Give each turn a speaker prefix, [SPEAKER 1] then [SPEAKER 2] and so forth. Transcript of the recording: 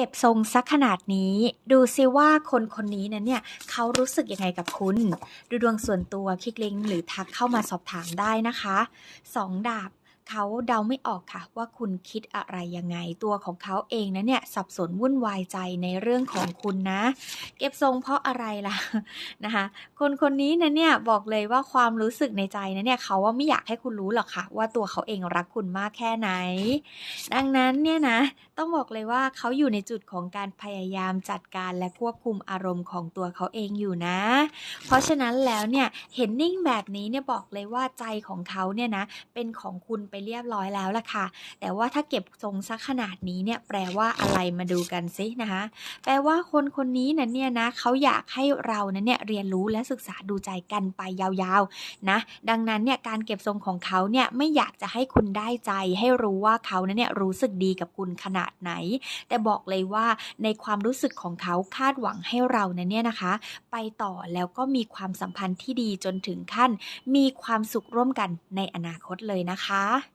[SPEAKER 1] เก็บทรงสักขนาดนี้ ดูซิว่าคนคนนี้นั้นเนี่ยเขารู้สึกยังไงกับคุณ ดูดวงส่วนตัวคลิกลิงก์หรือทักเข้ามาสอบถามได้นะคะสองดาบ เขาเดาไม่ออกค่ะ ว่าคุณคิดอะไรยังไง ตัวของเขาเองนะเนี่ยสับสนวุ่นวายใจในเรื่องของคุณนะ เก็บทรงเพราะอะไรล่ะนะคะ คนคนนี้นะเนี่ยบอกเลยว่าความรู้สึกในใจนะเนี่ยเขาว่าไม่อยากให้คุณรู้หรอกค่ะ ว่าตัวเขาเองรักคุณมากแค่ไหน ดังนั้นเนี่ยนะต้องบอกเลยว่าเขาอยู่ในจุดของการพยายามจัดการและควบคุมอารมณ์ของตัวเขาเองอยู่นะ เพราะฉะนั้นแล้วเนี่ยเห็นนิ่งแบบนี้เนี่ยบอกเลยว่าใจของเขาเนี่ยนะเป็นของคุณไปเรียบร้อยแล้วล่ะค่ะ แต่ว่าถ้าเก็บทรงสักขนาดนี้เนี่ยแปลว่าอะไรมาดูกันซินะคะ แปลว่าคนคนนี้นั้นเนี่ยนะเขาอยากให้เรานั้นเนี่ยเรียนรู้และศึกษาดูใจกันไปยาวๆนะดังนั้นเนี่ยการเก็บทรงของเขาเนี่ยไม่อยากจะให้คุณได้ใจ ให้รู้ว่าเขานั้นเนี่ยรู้สึกดีกับคุณขนาดไหน แต่บอกเลยว่าในความรู้สึกของเขาคาดหวังให้เรานั้นเนี่ยนะคะ ไปต่อแล้วก็มีความสัมพันธ์ที่ดีจนถึงขั้น มีความสุขร่วมกันในอนาคตเลยนะคะ